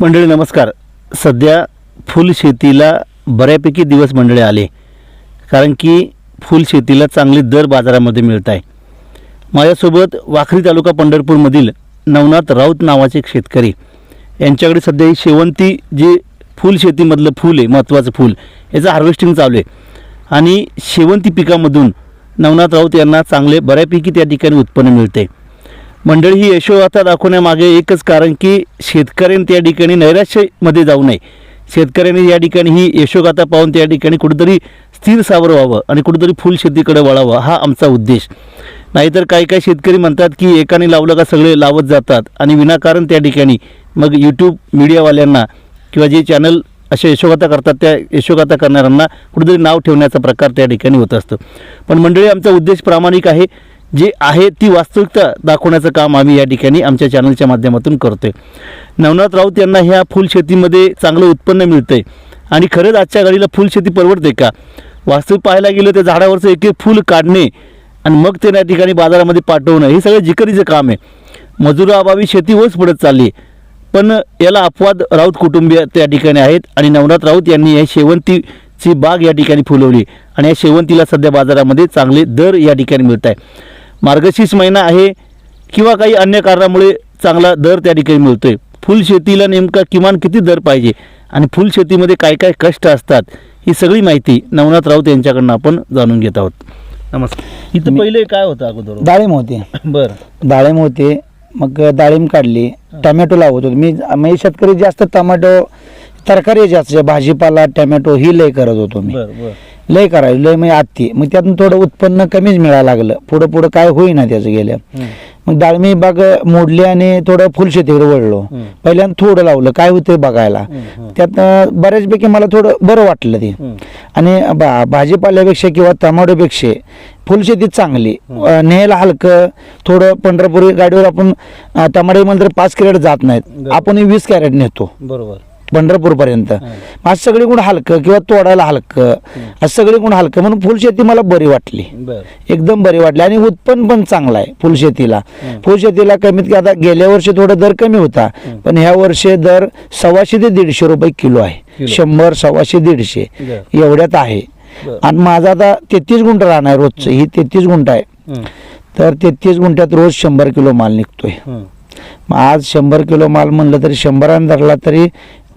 मंडळी नमस्कार. सध्या फुलशेतीला बऱ्यापैकी दिवस मंडळी आले. कारण की फुलशेतीला चांगले दर बाजारामध्ये मिळत आहे माझ्यासोबत वाखरी तालुका पंढरपूरमधील नवनाथ राऊत नावाचे एक शेतकरी. यांच्याकडे सध्या ही शेवंती जे फुलशेतीमधलं फूल आहे महत्त्वाचं फूल याचं हार्वेस्टिंग चालू आहे. आणि शेवंती पिकामधून नवनाथ राऊत यांना चांगले बऱ्यापैकी त्या ठिकाणी उत्पन्न मिळते मंडळी ही यशोगाथा दाखवण्यामागे एकच कारण की शेतकऱ्यांनी त्या ठिकाणी नैराश्यमध्ये जाऊ नये. शेतकऱ्यांनी या ठिकाणी ही यशोगाथा पाहून त्या ठिकाणी कुठेतरी स्थिर सावर व्हावं आणि कुठेतरी फुलशेतीकडे वळावं हा आमचा उद्देश. नाहीतर काही काही शेतकरी म्हणतात की एकाने लावलं का सगळे लावत जातात आणि विनाकारण त्या ठिकाणी मग यूट्यूब मीडियावाल्यांना किंवा जे चॅनल अशा यशोगाथा करतात त्या यशोगाथा करणाऱ्यांना कुठेतरी नाव ठेवण्याचा प्रकार त्या ठिकाणी होत असतो. पण मंडळी आमचा उद्देश प्रामाणिक आहे. जी आहे ती वास्तविकता दाखवण्याचं काम आम्ही या ठिकाणी आमच्या चॅनलच्या माध्यमातून करतोय. नवनाथ राऊत यांना ह्या फुलशेतीमध्ये चांगलं उत्पन्न मिळतंय. आणि खरंच आजच्या घडीला फुलशेती परवडते का? वास्तविक पाहायला गेलं तर झाडावरचं एक एक फुल काढणे आणि मग ते त्या ठिकाणी बाजारामध्ये पाठवणं हे सगळं जिकरीचं काम आहे. मजुराअभावी शेती होच पडत चालली. आहे पण याला अपवाद राऊत कुटुंबीय त्या ठिकाणी आहेत आणि नवनाथ राऊत यांनी या शेवंतीची बाग या ठिकाणी फुलवली. आणि या शेवंतीला सध्या बाजारामध्ये चांगले दर या ठिकाणी मिळत आहे मार्गशीर्ष महिना आहे किंवा काही अन्य कारणामुळे चांगला दर त्या ठिकाणी मिळतोय. फुलशेतीला नेमका किमान किती दर पाहिजे आणि फुलशेतीमध्ये काय काय कष्ट असतात ही सगळी माहिती नवनाथ राऊत यांच्याकडनं आपण जाणून घेत आहोत. नमस्कार. इथं पहिले काय होतं अगोदर? डाळिंब होते. बरं. डाळिंब होते मग डाळिंब काढली टमॅटो लावत होतो. मी मी शेतकरी जास्त टमॅटो तरकारी जास्त भाजीपाला टमॅटो ही लय करत होतो मी. बरं बरं. लय करायचं लय म्हणजे आत्ती. मग त्यातून थोडं उत्पन्न कमीच मिळायला लागलं. पुढं पुढं काय होईना त्याचं गेलं. मग डाळमी बाग मोडली आणि थोडं फुलशेतीकडे वळलो. पहिल्यांदा थोडं लावलं काय होतंय बघायला. त्यात बऱ्याचपैकी मला थोडं बरं वाटलं ते. आणि बा भाजीपाल्यापेक्षा किंवा टमाटोपेक्षा फुलशेती चांगली. न्यायला हलकं थोडं पंढरपुरी गाडीवर आपण टमाटे म्हणलं तर पाच कॅरेट जात नाहीत. आपण वीस कॅरेट नेतो. बरोबर. पंढरपूर पर्यंत आज सगळी गुण हलकं किंवा तोडायला हलकं. आज सगळी गुण हलकं. म्हणून फुलशेती मला बरी वाटली. एकदम बरी वाटली. आणि उत्पन्न पण चांगलं आहे फुलशेतीला. फुलशेतीला कमीत कमी आता गेल्या वर्षी थोडा दर कमी होता. पण ह्या वर्षी दर सव्वाशे ते दीडशे रुपये किलो आहे. शंभर सव्वाशे दीडशे. एवढ्यात आहे. आणि माझा आता तेहतीस गुंठ राहणार रोजचं. ही. तेहतीस गुंठ आहे. तर तेहतीस गुंठ्यात रोज शंभर किलो माल निघतोय. मग आज शंभर किलो माल म्हणलं तरी शंभराने धरला तरी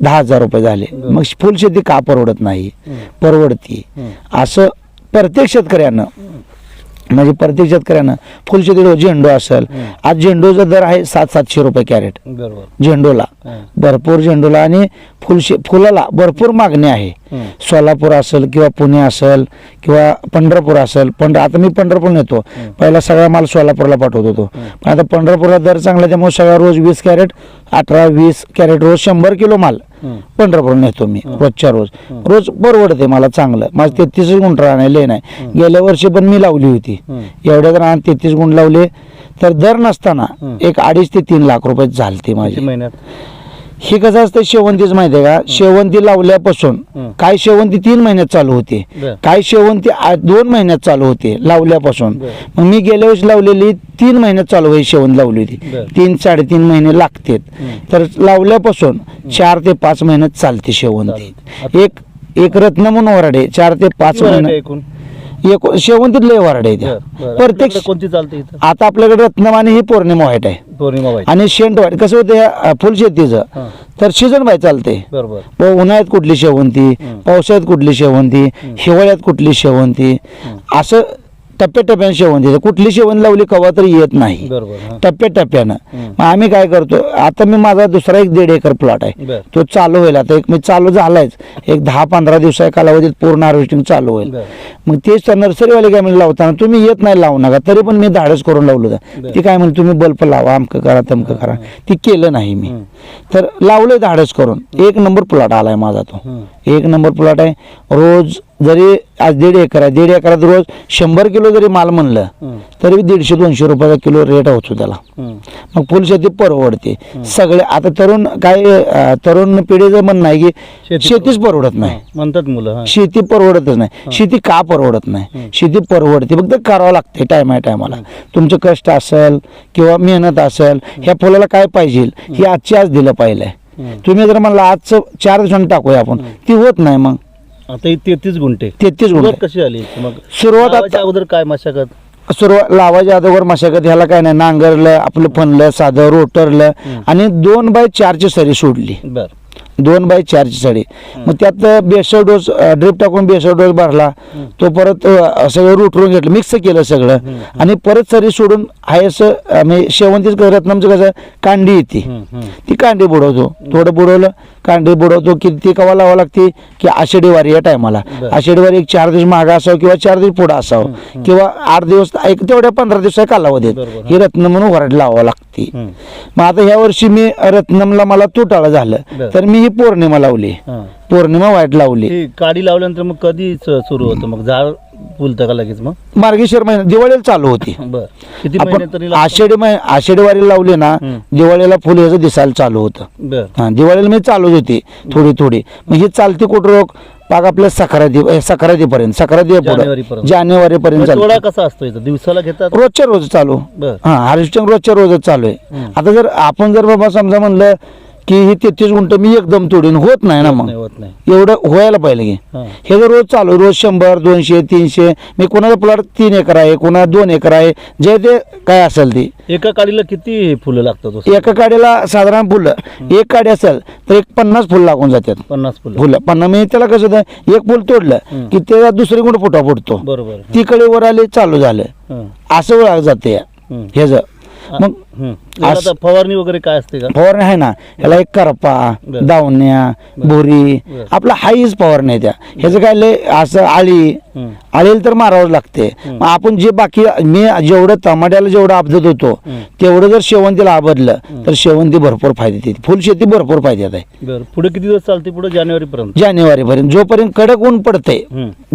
दहा हजार रुपये झाले. मग फुलशेती का परवडत नाही. परवडती. असं प्रत्येक शेतकऱ्यानं म्हणजे प्रत्येक शेतकऱ्यानं फुलशेती झेंडू असेल. आज झेंडूचा दर आहे सात सातशे रुपये कॅरेट झेंडूला. भरपूर झेंडूला आणि फुलशे फुलाला भरपूर मागणी आहे. सोलापूर असेल किंवा पुणे असेल किंवा पंढरपूर असेल पंढर आता मी पंढरपूर नेतो. पहिला सगळा माल सोलापूरला पाठवत होतो. पण आता पंढरपूरला दर चांगला त्यामुळे सगळा रोज वीस कॅरेट अठरा वीस कॅरेट रोज शंभर किलो माल. पंढरपूर नेतो मी. रोजच्या रोज. रोज परवडते मला चांगलं माझं तेहतीस गुंठ राहणे लय नाही हं. गेल्या वर्षी पण मी लावली होती. एवढ्या राहणार तेहतीस गुंठ लावले तर दर नसताना. एक अडीच ते तीन लाख रुपये झालते माझे महिन्यात हे कसं असतं शेवंतीच माहिती आहे का शेवंती लावल्यापासून. काय शेवंती तीन महिन्यात चालू होते. काय शेवंती दोन महिन्यात चालू होते लावल्यापासून. मग मी गेल्या वर्षी लावलेली तीन महिन्यात चालू व्हायची शेवंत लावली होती. तीन साडेतीन महिने लागतात. तर लावल्यापासून चार ते पाच महिन्यात चालते शेवंती. एक एक रत्न म्हणून वराडे चार ते पाच महिने एक शेवंतीत लय वराडे बरं. प्रत्येक कोणती चालते इथं? आता आपल्याकडे रत्नमाने ही पौर्णिमा वाईट आहे. पौर्णिमा बाई आणि शेंट वाईट. कसं होतं या फुलशेतीचं तर सीझन बाय चालते. बरोबर. उन्हाळ्यात कुठली शेवंती. पावसाळ्यात कुठली शेवंती हिवाळ्यात कुठली शेवंती. असं टप्प्याटप्प्याने शेवंती कुठली शेवंती लावली कवा तरी येत नाही. टप्प्याटप्प्यानं. मग आम्ही काय करतो आता मी माझा दुसरा एक दीड एकर प्लॉट आहे. तो चालू होईल. आता एक मी चालू झालायच. एक दहा पंधरा दिवसा कालावधीत पूर्ण हार्वेस्टिंग चालू होईल. मग तेच त्या नर्सरीवाले काय म्हणजे लावताना तुम्ही येत नाही लावू नका. तरी पण मी धाडस करून लावलं होतं. ती काय म्हणजे तुम्ही बल्ब लावा अमकं करा तमकं करा. ती केलं नाही मी. तर लावलंय धाडस करून. एक नंबर प्लॉट आलाय माझा तो. एक नंबर प्लॉट आहे. रोज जरी आज दीड एकर आहे दीड एकरात रोज शंभर किलो जरी माल म्हणलं. तरी दीडशे दोनशे रुपयाचा किलो रेट होतो त्याला. मग फुलशेती परवडते. सगळे आता तरुण काय तरुण पिढीचं म्हणणं आहे की शेती शेतीच परवडत नाही. म्हणतात मुलं. शेती परवडतच नाही. शेती का परवडत नाही? शेती परवडते फक्त करावं लागते टायमा टायमाला तुमचं कष्ट असेल किंवा मेहनत असेल ह्या फुलाला काय पाहिजे? हे आजची आज दिलं हम्म. तुम्ही जर म्हणला आजचं चार दिवसांनी टाकूया आपण ती होत नाही मग. आता ही तेहतीस गुंठे. तेहतीस सुरुवात गुंठे कशी आली? मग सुरुवात लावायच्या आता अगोदर काय मशागत? सुरुवात लावायच्या अगोदर मशागत ह्याला काय नाही नांगरलं आपलं फनलं साधं रोटरलं. आणि दोन बाय चारची सरी सोडली. बर. दोन बाय चारची सडी मग त्यात बेसळ डोस ड्रिप टाकून बेसळ डोस भरला तो परत सगळं रुटरून घेतलं मिक्स केलं सगळं. आणि परत सरी सोडून आहे असं म्हणजे शेवंतीच रत्नमचं कसं कांडी येते. ती कांडी बुडवतो थोडं बुडवलं कांडी बुडवतो की ती कवा लावा लागते की आषाढी वारी या टायमाला. आषाढी वारी एक चार दिवस मागा असावं किंवा चार दिवस पुढं असावं. किंवा आठ दिवस एक तेवढ्या पंधरा दिवसा कालावधीत ही रत्न म्हणून वराड लावावं लागते. मग आता ह्या वर्षी मी रत्नमला मला तुटाळं झालं. तर मी ही पौर्णिमा लावली. हा. पौर्णिमा वाईट लावली. ही काडी लावल्यानंतर मग कधी स- सुरू होतं? मग झाड फुलतं का लगेच मग? मार्गशीर महिना दिवाळीला चालू होती. बर. किती महिने आपण तरी लागतात? आषाढी महिना आषाढी वारी लावली ना हम्म. दिवाळीला फुल याचं दिसायला चालू होतं. बर. हा दिवाळीला मी चालूच होती थोडी थोडी. मग ही चालती कुठं रोग? पाक आपल्या सक्राती सक्रातीपर्यंत सक्राती जानेवारीपर्यंत. जानेवारीपर्यंत मग तोडा चालते कसा असतो इथं दिवसाला घेतात? रोजच्या रोज चालू. बर. हा हार्वेस्टिंग रोजच्या रोजच चालू आहे. हम्म. आता जर आपण जर बाबा समजा म्हणलं की ही तेहतीस गुंठ मी एकदम तोडीन. होत नाही ना मग. नाही होत नाही. एवढं व्हायला पाहिजे की. हा. हे जर रोज चालू रोज शंभर दोनशे तीनशे मी कोणाचा प्लॉट तीन एकर आहे कोणाला दोन एकर आहे जे ते काय असेल ते. एका काडीला किती फुलं लागतात? एका काडीला साधारण फुलं. एक काडी असेल तर एक पन्नास फुल लागून जातात. पन्नास फुलं. फुलं. पन्नास म्हणजे त्याला कसं होतं एक फुल तोडलं. की त्याला दुसरी गुण फुटा फुटतो. बरोबर. ती कडे वर आले चालू झालं. हं. असं वेळा जाते. हं. हे. ज मग. याला असं- आता फवारणी वगैरे काय असते का? फवारणी आहे ना ह्याला एक करपा. दावण्या बरं. आपला हाईच फवारणी आहे त्या. ह्याचं काय लय असं आळी. आळीला तर मारावं लागते. मग आपण जे बाकी मी जेवढं टमाट्याला जेवढं आपदत होतो. तेवढं जर शेवंतीला आबदलं. तर शेवंती भरपूर फायदे देते. फुलशेती भरपूर फायद्यात आहे बर. पुढे किती दिवस चालते? पुढे जानेवारी पर्यंत जानेवारीपर्यंत. जोपर्यंत कडक ऊन पडते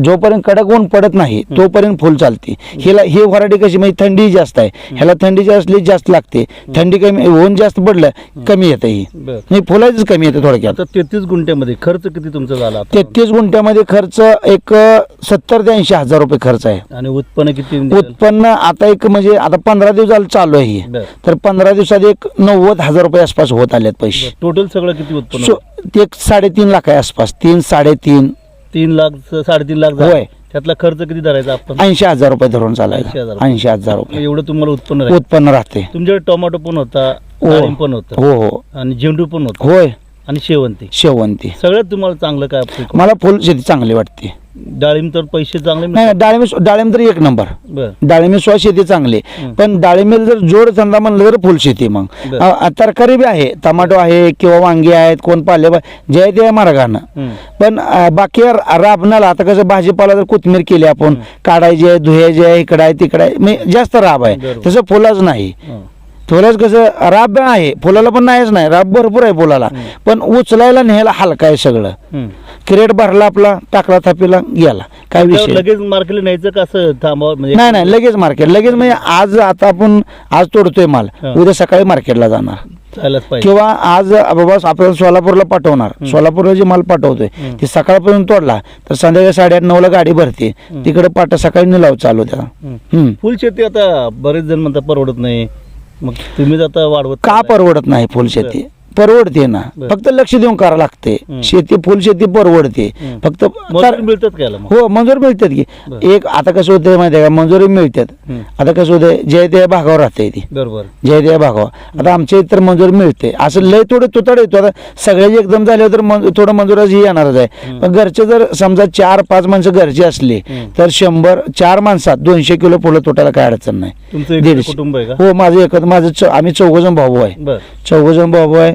जोपर्यंत कडक ऊन पडत नाही तोपर्यंत फुल चालते. हिला ही व्हरायटी कशी म्हणजे थंडी जास्त आहे. ह्याला थंडी जास्त जास्त लागते. थंडी कमी ऊन जास्त पडलं कमी येतं ही. बर. नाही फुलाचंच कमी येतं थोडक्यात. तेहतीस गुंठ्यामध्ये खर्च किती तुमचा झाला आता? तेहतीस गुंठ्यामध्ये खर्च एक सत्तर ते ऐंशी हजार रुपये खर्च आहे. आणि उत्पन्न किती निघालं? उत्पन्न आता एक म्हणजे आता पंधरा दिवस झालं चालू आहे हे. बर. तर पंधरा दिवसात एक नव्वद हजार रुपये आसपास होत आलेत पैसे. टोटल सगळं किती उत्पन्न? सो- ते एक साडेतीन लाख आहे आसपास. तीन साडेतीन. तीन लाख साडेतीन लाख झालं. होय. त्यातला खर्च किती धरायचा आपण? ऐंशी हजार रुपये धरून 80,000 चालायला रुपये. ऐंशी हजार रुपये. एवढं तुम्हाला उत्पन्न राहील. उत्पन्न राहते. तुमच्याकडे टोमॅटो पण होता हो. डाळिंब पण होतं. हो हो. आणि झेंडू पण होतं. होय. आणि शेवंती. शेवंती. सगळ्यात तुम्हाला चांगलं काय? पीक? मला फुल शेती चांगली वाटते. डाळिंब तर पैसे चांगले नाही. डाळिंब डाळिंब तर एक नंबर बर डाळिंबी स्व शेती चांगली. पण डाळिंबीला जर जोड धंदा म्हणलं तर फुल शेती मग बरं. अ, तरकारी बी आहे टमाटो आहे किंवा वांगी आहेत कोण पाले जे आहे ते मार्गानं. पण अ, बाकी रा- राबणाला आता कसं भाजीपाला जर कोथमीर केली आपण काढायची आहे धुयाची आहे इकडं आहे तिकडं आहे म्हणजे जास्त राब आहे बरोबर. तसं फुलाच नाही हं. फुलाच कसं राब आहे फुलाला पण नाहीच नाही राब भरपूर आहे फुलाला. पण उचलायला न्यायला हलका आहे सगळं. क्रेट भरला आपला टाकला थापीला गेला काय विषय लगेच मार्केटला न्यायचं का असं थांबावं म्हणजे नाही नाही लगेच मार्केट लगेच म्हणजे आज आता आपण आज तोडतोय माल. उद्या सकाळी मार्केटला जाणार किंवा आज बाबा आपण सोलापूरला पाठवणार. सोलापूरला जे माल पाठवतोय. ते सकाळपर्यंत तोडला तर संध्याकाळी साडेआठ नऊला गाडी भरते. तिकडे पाठ सकाळी निलाव चालू त्याला. हं. फुलशेती आता बरेच जण म्हणतात परवडत नाही मग तुम्हीच आता वाढवत का. परवडत नाही फुलशेती परवडते ना. फक्त लक्ष देऊन करावं लागते. शेती फुलशेती परवडते. हं. फक्त मिळतात हो मंजूर मिळतात की. एक आता कसं होतं माहिती आहे का? मंजुरी मिळतात. आता कसं होतं जे त्या भागावर राहते ती. बरोबर. जय देव भागवा आता आमच्या इतर मंजूर मिळते. असं लय थोडं तुतड येतो. आता सगळ्याची एकदम झाल्यावर तर थोडं मंजुराची येणारच आहे. पण घरचे जर समजा चार पाच माणसं घरची असली. तर शंभर चार माणसात दोनशे किलो फुलं तुटायला काय अडचण नाही. दीडशे. हो माझं एकत्र माझं आम्ही चौघजण भाऊ आहे. बर. चौघजण भाऊ आहे.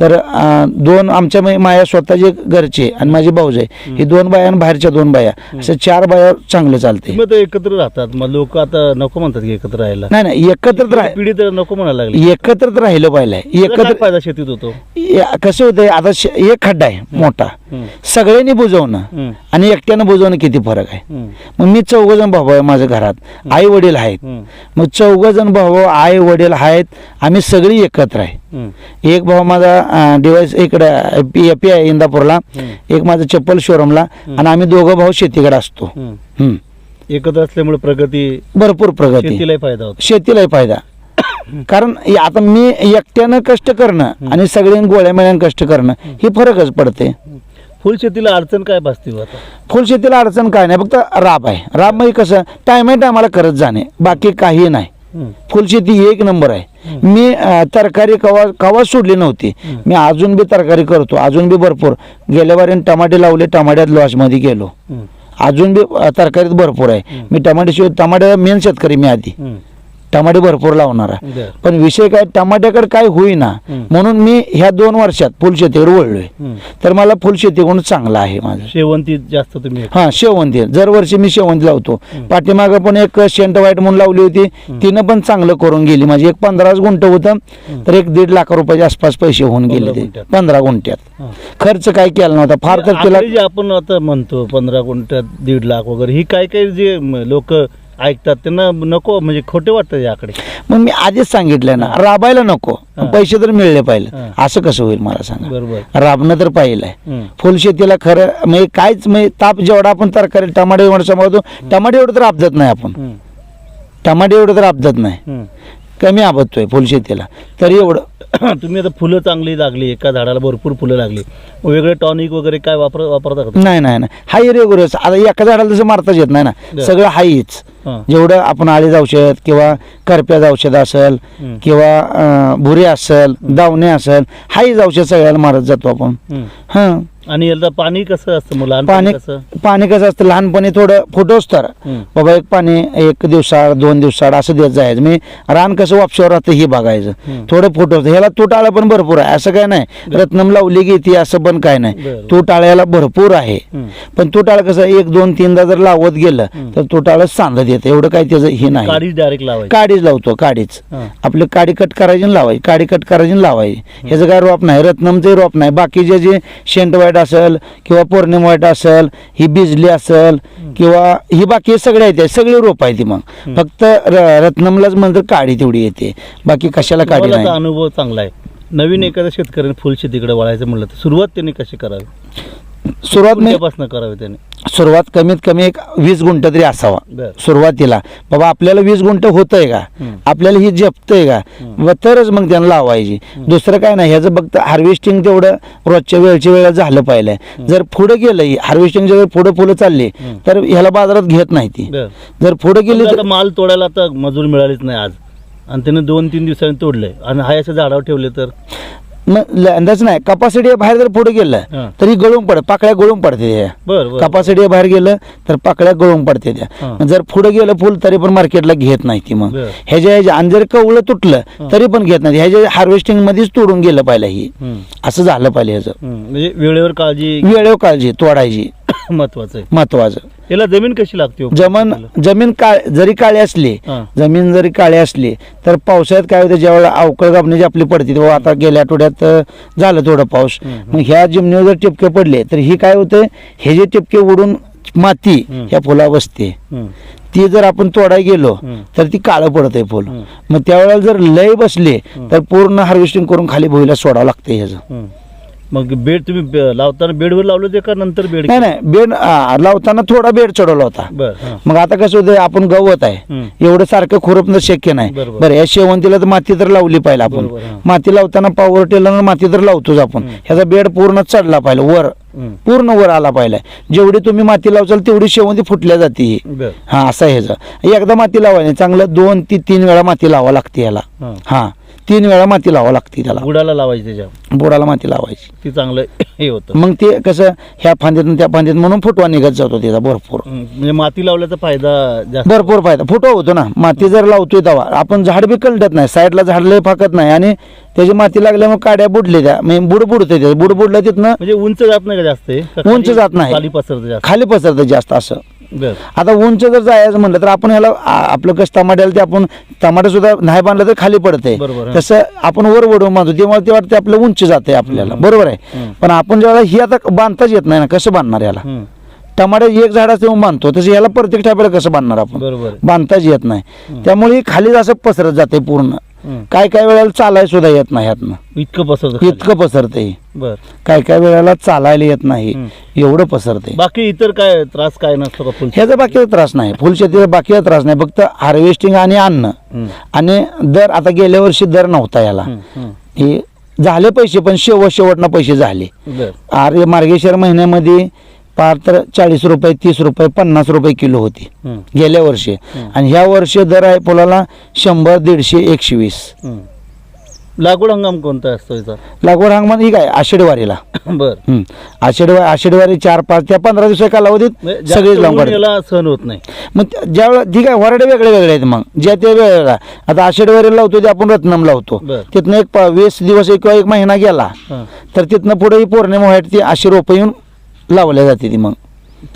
तर दोन आमच्या मा- माया स्वतःचे घरचे आणि माझी भाऊज आहे ही दोन बाया आणि बाहेरच्या दोन बाया. असं चार बाया चांगलं चालते एकत्र राहतात. मग लोक आता नको म्हणतात की एकत्र राहायला. नाही नाही एकत्रित राह पिढी तर नको म्हणायला लागली. एकत्रित राहिलं काय एकत्र फायदा शेतीत होतो? कसं होतंय आता एक खड्डा आहे मोठा. सगळ्यांनी बुजवणं. आणि एकट्यानं बुजवणं किती फरक आहे. मग मी चौघ जण भाऊ आहे माझ्या घरात. आई वडील आहेत. मग चौघ जण भाऊ आई वडील आहेत. आम्ही सगळी एकत्र आहे. एक भाऊ माझा डिवाइस इकडं पी पी आहे इंदापूरला. एक माझं चप्पल शोरूमला आणि आम्ही दोघं भाऊ शेतीकडे असतो. एकत्र असल्यामुळे प्रगती भरपूर प्रगती. शेतीलाही फायदा होतो. शेतीलाही फायदा. कारण हे आता मी एकट्यानं कष्ट करणं आणि सगळ्यांनी गोळ्या मिळ्यानं कष्ट करणं ही फरकच पडते. फुलशेतीला अडचण काय भासते हो आता? फुलशेतीला अडचण काय नाही फक्त राब आहे. राब म्हणजे कसं टायम टायमाला करत जाणे. बाकी काही नाही. हम्म. फुलशेती एक नंबर आहे. मी तरकारी कवा कवा सोडली नव्हती. मी अजून बी तरकारी करतो अजून बी भरपूर. गेल्या वारीने टमाटे लावले टमाट्यात लॉसमध्ये गेलो. अजून बी तरकारीत भरपूर आहे. मी टमाटे शिवाय टमाटे मेन शेतकरी मी आधी. टमाटे भरपूर लावणार आहे. पण विषय काय टमाट्याकडे काय होईना. म्हणून मी ह्या दोन वर्षात फुलशेतीवर वळलोय. तर मला फुलशेतीकडून चांगलं आहे माझं. शेवंती जास्त तुम्ही हा शेवंती. दरवर्षी मी शेवंती लावतो. पाठीमागं पण एक शेंट व्हाईट म्हणून लावली होती. तिनं पण चांगलं करून गेली. माझी एक पंधराच गुंठ होतं. तर एक दीड लाख रुपयाच्या आसपास पैसे होऊन गेले ते. पंधरा गुंठ्यात. खर्च काय केला नव्हता. फार तर तिला आकडे जे आपण आता म्हणतो पंधरा गुंठ्यात दीड लाख वगैरे ही काय काय जे लोक ऐकतात त्यांना नको म्हणजे खोटे वाटतात हे आकडे मग मी आधीच सांगितलं ना राबायला नको. पैसे तर मिळले पाहिजे. असं कसं होईल मला सांगा. बरोबर. राबणं तर हम्म. फुलशेतीला खरं म्हणजे काहीच म्हणजे ताप जेवढा आपण तरकारी टमाटे एवढं सांभाळतो. टमाटे एवढं तर आपदत नाही आपण. टमाटे एवढं तर आपदत नाही. कमी आपदतोय फुलशेतीला तरी एवढं तुम्ही आता फुलं चांगली लागली एका झाडाला भरपूर फुलं लागली वेगळे टॉनिक वगैरे काय वापर वापरता का नाही नाही नाही हाय रेग्युलर आता एका झाडाला तसं मारताच येत नाही ना. सगळं हाईच. जेवढं आपण आळीज औषध किंवा करप्याचं औषध असेल. किंवा भुरे असेल दावणे असेल हाईच औषध सगळ्याला मारत जातो आपण. हां आणि याला पाणी कसं असतं मग? लहान पाणी कसं? पाणी कसं असतं? लहानपणी थोडं फुटोच तर. बाबा एक पाणी एक दिवसाआड दोन दिवसाआड असं देत जायचं. मी रान कसं वापशावर राहतं हे बघायचं. थोडं फुटवतं ह्याला तूट आळं पण भरपूर आहे. असं काय नाही. रत्नम लावली की ती असं पण काय नाही. बरं. तूट आळ्याला भरपूर आहे. पण तुटाळ कसं एक दोन तीनदा जर लावत गेलं तर तुटाळ सांधत येतं एवढं काही त्याचं हे नाही. काडी डायरेक्ट लावायची. काडीच लावतो काडीच. आपलं काडी कट करायची लावायची. काडी कट करायची लावायची. ह्याचं काय रोप नाही. रत्नमचे रोप नाही. बाकीचे जे शेंट वाईट असेल किंवा पौर्णिमा वाईट असेल ही बिजली असेल किंवा ही बाकी सगळे येते सगळे रोप आहे ती मग. फक्त रत्नमलाच म्हणतं काडी तेवढी येते. बाकी कशाला तुम्हाला नाही. अनुभव चांगला आहे. नवीन एखाद्या शेतकऱ्याने फुल शेतीकडे वळायचं म्हणलं तर सुरुवात त्यांनी कशी करावी? सुरुवात कोणत्यापासून करावी त्याने. सुरुवात कमीत कमी एक वीस गुंठ तरी असावा. बर. सुरुवातीला. बाबा आपल्याला वीस गुंठ होतंय का. आपल्याला ही जपतंय का? व तरच मग त्यांना लावायची. दुसरं काय नाही ह्याचं फक्त हार्वेस्टिंग तेवढं रोजच्या वेळच्या वेळेला झालं पाहिजे जर पुढे गेलं हार्वेस्टिंगच्या वेळी पुढे फुलं चालली तर ह्याला बाजारात घेत नाही ती. बर. जर पुढे गेली समजा तर आता माल तोडायला आता मजूर मिळालीच नाही आज. आणि त्याने दोन तीन दिवसांनी तोडलंय. आणि हाय असं झाडावर ठेवले तर? ल- अंदाज नाही कपासिटी बाहेर जर पुढे गेलं हां. तरी गळून पड पाकळ्या गळून पडते त्या बर बर कपासिटी बाहेर गेलं तर पाकळ्या गळून पडते त्या. जर पुढे गेलं फुल तरी पण मार्केटला घेत नाही ती मग बरं. ह्याच्या ह्याच्या आणि जर कवळं तुटलं तरी पण घेत नाही ह्याच्या हार्वेस्टिंग मध्येच तोडून गेलं पाहिजे ही हम्म. असं झालं पाहिजे ह्याचं हम्म. म्हणजे वेळेवर काळजी वेळेवर काळजी तोडायची महत्वाचं आहे महत्वाचं याला जमीन कशी लागते हो? जमन जमीन काळ जरी काळी असली हां. जमीन जरी काळी असली तर पावसाळ्यात काय होतं ज्यावेळेला अवकळ कापण्याची आपली पडते तेव्हा आता गेल्या आठवड्यात अं, झालं थोडं पाऊस हम्म. मग ह्या जमिनीवर जर टिपके पडले तर ही काय होतं हे जे टिपके उडून माती हम्म. ह्या फुला बसते. ती जर आपण तोडाय गेलो हम्म. तर ती काळं पडत आहे फुल हम्म. मग त्यावेळेला जर लय बसले तर पूर्ण हार्वेस्टिंग करून खाली भुईला सोडावं लागतं ह्याचं. मग बेड तुम्ही लावताना बेडवर लावलं होते का नंतर बेड नाही नाही बेड आ, लावताना थोडा बेड चढवला होता. बर हां. मग आता कसं होतं आपण गवत आहे. एवढं सारखं खुरपणं शक्य नाही. बरोबर. बरं. या शेवंतीला तर माती तर लावली पाहिजे आपण. बरोबर, हां. माती लावताना पावर टेलर माती तर लावतोच आपण. ह्याचा बेड पूर्ण चढला पाहिजे वर. हम्म. पूर्ण वर आला पाहिजे. जेवढी तुम्ही माती लावचाल तेवढी शेवंती फुटल्या जाते. ही बर. हा असं आहे ह्याचं. एकदा माती लावायची चांगलं दोन ती तीन वेळा माती लावा लागते याला. हां. हा. तीन वेळा माती लावा लागते त्याला. बुडाला लावायची त्याच्या बुडाला माती लावायची. ती चांगलं हे होतं. मग ते कसं ह्या फांद्यातून त्या फांद्यात म्हणून फुटवा निघत जातो त्याचा भरपूर. म्हणजे माती लावल्याचा फायदा जास्त. भरपूर फायदा. फुटवा होतो ना. माती जर लावतोय तेव्हा आपण झाड बी कलटत नाही. साईडला झाड लय फाकत नाही. आणि त्याची माती लागल्यामुळे काड्या बुडले त्या. म्हणजे बुड बुडते त्या बुड बुडलं तिथनं म्हणजे उंच जात नाही का जास्त हे? का उंच खाली- जात नाही. खाली पसरत जास्त? खाली पसरतं जास्त असं. आता उंच जर जायचं म्हणलं तर आपण ह्याला आपलं कसं टमाट्याला ते आपण टमाटर सुद्धा नाही बांधलं तर खाली पडते. तसं आपण वर वडवून बांधतो तेव्हा ते वाटते आपलं उंच जाते आपल्याला बरोबर आहे. पण आपण ज्यावेळेला ही आता बांधताच येत नाही ना कसं बांधणार याला. टमाटर एक झाड असते बांधतो तसं याला प्रत्येक टायपाला कसं बांधणार आपण. बांधताच येत नाही त्यामुळे हे खाली असं पसरत जाते पूर्ण. काय काय वेळेला चालाय सुद्धा येत नाही यातनं इतकं पसरत इतकं पसरते बर. काय काय वेळेला चालायला येत नाही. एवढं पसरते बाकी इतर काय त्रास काय नसतो का फुल ह्याचा बाकीचा त्रास नाही. फुलशेतीचा बाकीचा त्रास नाही. फक्त हार्वेस्टिंग आणि अन्न. आणि दर आता गेल्या वर्षी दर नव्हता याला. हं, झाले पैसे पण शेवट शेवटनं पैसे झाले. बर. आर्य मार्गेश्वर महिन्यामध्ये पार तर चाळीस रुपये तीस रुपये पन्नास रुपये किलो होती. गेल्या वर्षी. आणि ह्या वर्षी दर आहे फुलाला शंभर दीडशे एकशे वीस. लागवड हंगाम कोणता असतो याचा लागवड हंगामात ही काय आषाढवारीला बर. आषाढ आषाढवारी चार पाच त्या पंधरा दिवसा कालावधीत म्हणजे सगळीच काढतात. याला सहन होत नाही मग ज्यावेळेला ठीक आहे वराडे वेगळे वेगळे आहेत मग ज्या त्या वेळेला आता आषाढवारी लावतो ते आपण रत्नम लावतो. तिथनं एक वीस दिवस एक किंवा एक महिना गेला. तर तिथनं पुढे ही पौर्णिमा व्हायची ती अशी रोपं येऊन लावल्या जाते ती मग.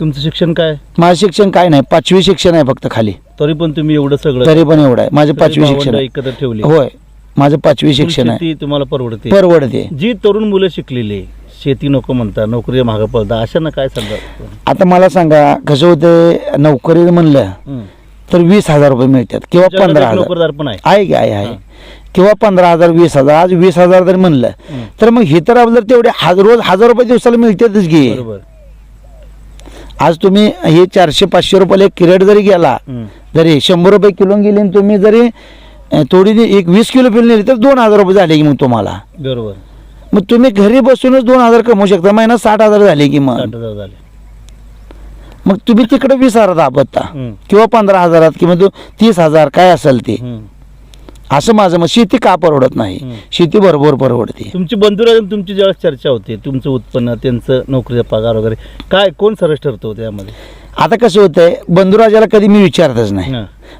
तुमचं शिक्षण काय? माझं शिक्षण काय नाही पाचवी शिक्षण आहे फक्त खाली. तरी पण तुम्ही एवढं सगळं तरी पण एवढं आहे. माझं पाचवी भावंडं शिक्षण आहे. एकत्र ठेवली. होय माझं पाचवी शिक्षण आहे. शेती तुम्हाला परवडते. परवडते. जी तरुण मुलं शिकलेली शेती नको म्हणता नोकरी मागं पळता अशांना काय सांगा? आता मला सांगा कसं होतं नोकरी म्हणलं तर वीस हजार रुपये मिळतात किंवा पंधरा हजार. नोकरदार पण आहे. आहे की आहे आहे. किंवा पंधरा हजार वीस हजार आज वीस हजार जरी म्हणलं. तर मग हे तर आपल्याला तेवढे हाज रोज हजार रुपये दिवसाला मिळतातच घे बरोबर आज तुम्ही हे चारशे पाचशे रुपयाला एक किरेट जरी गेला. जरी शंभर रुपये किलो गेली आणि तुम्ही जरी थोडी एक वीस किलो पिल नेली तर दोन हजार रुपये झाले की मग तुम्हाला बरोबर मग तुम्ही घरी बसूनच दोन हजार कमवू शकता महिना साठ हजार झाले की मग साठ हजार झाले मग तुम्ही तिकडे वीस हजार दाबता हं. किंवा पंधरा हजारात किंवा तीस हजार काय असेल ते. असं माझं मग शेती का परवडत नाही. शेती बरोबर परवडते. तुमची बंधुराजून तुमची ज्यावेळेस चर्चा होते तुमचं उत्पन्न त्यांचं नोकरीचा पगार वगैरे काय कोण सरस ठरतो त्यामध्ये आता कसं होतंय बंधुराजाला कधी मी विचारतच नाही.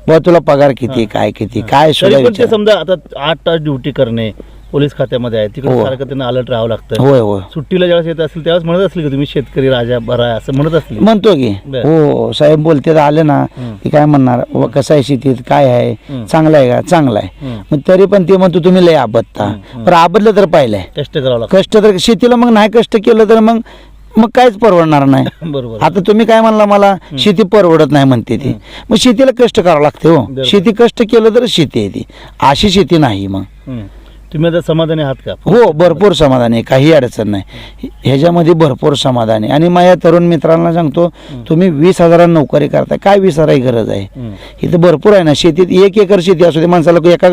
बा तुला पगार किती. काय किती काय समजा आता आठ तास ड्युटी करणे पोलीस खात्यामध्ये आहे. तिकडे हो. सारखं त्यांना अलर्ट राहावं लागतं. होय होय. सुट्टीला ज्यावेळेस येत असेल त्यावेळेस म्हणत असले की तुम्ही शेतकरी राजा बरा आहे असं म्हणत असले म्हणतो की. बर. हो साहेब बोलते तर आले ना. की काय म्हणणार? बाबा कसं आहे शेतीत काय आहे. चांगलं आहे का? चांगलं आहे. मग तरी पण ते म्हणतो तुम्ही लय आबदता. पण आबदलं तर पाहिलंय. कष्ट करावं लागतं. कष्ट तर शेतीला मग नाही कष्ट केलं तर मग मग काहीच परवडणार नाही. बरोबर. आता तुम्ही काय म्हणला मला? शेती परवडत नाही म्हणते ती. मग शेतीला कष्ट करावं लागते हो. शेती कष्ट केलं तर शेती आहे ती. अशी शेती नाही मग. तुम्ही आता समाधानी आहात का? हो भरपूर समाधान आहे काही अडचण नाही. ह्याच्यामध्ये भरपूर समाधान आहे. आणि माझ्या तरुण मित्रांना सांगतो तुम्ही वीस हजारांना नोकरी करताय. काय वीस हजाराची गरज आहे? हं. इथं भरपूर आहे ना शेतीत एक एकर शेती असू दे माणसाला एका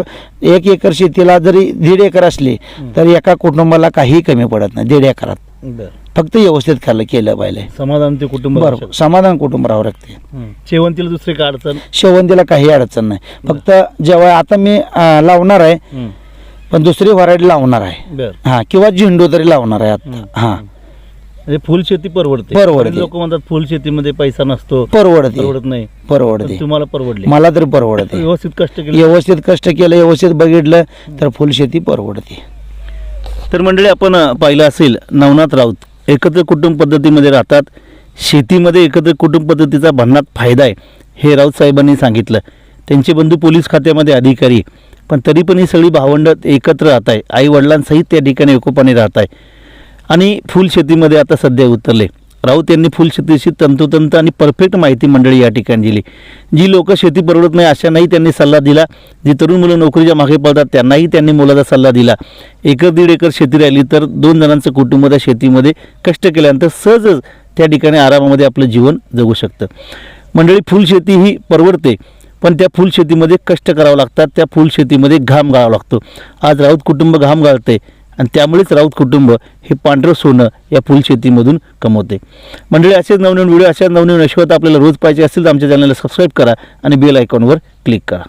एक एकर शेतीला जरी दीड एकर असली तर एका कुटुंबाला काही कमी पडत नाही दीड एकरात. फक्त व्यवस्थित खाल्लं केलं पाहिजे समाधान ते कुटुंब राहू बरोबर समाधान कुटुंब राहावं लागते. शेवंतीला दुसरी काय अडचण? शेवंतीला काही अडचण नाही. फक्त जेव्हा आता मी लावणार आहे. पण दुसरी व्हरायटी लावणार आहे. बरं. हा किंवा झेंडू तरी लावणार आहे. आता. हा. म्हणजे फुल शेती परवडते. परवडते. लोक म्हणतात फुल शेतीमध्ये पैसा नसतो. परवडते. परवडत नाही. परवडते. तुम्हाला परवडले. मला तरी परवडते. व्यवस्थित कष्ट केले. व्यवस्थित कष्ट केलं व्यवस्थित बघितलं तर फुलशेती परवडते. तर मंडळी आपण अ, पाहिलं असेल नवनाथ राऊत एकत्र कुटुंब पद्धतीमध्ये राहतात. शेतीमध्ये एकत्र कुटुंब पद्धतीचा भन्नाट फायदा आहे हे राऊत साहेबांनी सांगितलं. त्यांचे बंधू पोलीस खात्यामध्ये अधिकारी. पण तरी पण ही सगळी भावंड एकत्र राहत आहे. आई वडिलांसहित त्या ठिकाणी एकोपाने राहत आहे. आणि फुलशेतीमध्ये आता सध्या उतरले. राऊत यांनी फुलशेतीशी तंतोतंत आणि परफेक्ट माहिती मंडळी या ठिकाणी दिली. जी लोक शेती परवडत नाही अशांनाही त्यांनी सल्ला दिला. जी तरुण मुलं नोकरीच्या मागे पडतात त्यांनाही त्यांनी मुलाचा सल्ला दिला. एकर दीड एकर शेती राहिली तर दोन जणांचं कुटुंब त्या शेतीमध्ये कष्ट केल्यानंतर सहजच त्या ठिकाणी आरामामध्ये आपलं जीवन जगू शकतं. मंडळी फुलशेती ही परवडते. पण त्या फुलशेतीमध्ये कष्ट करावं लागतात त्या फुलशेतीमध्ये घाम गाळावा लागतो. आज राऊत कुटुंब घाम गाळते आणि त्यामुळेच राऊत कुटुंब हे पांढरं सोनं या फुलशेतीमधून कमवते मंडळी असेच नवनवीन व्हिडिओ अशाच नवनवीन यशवत आपल्याला रोज पाहिजे असेल तर आमच्या चॅनलला सबस्क्राईब करा आणि बेल आयकॉनवर क्लिक करा.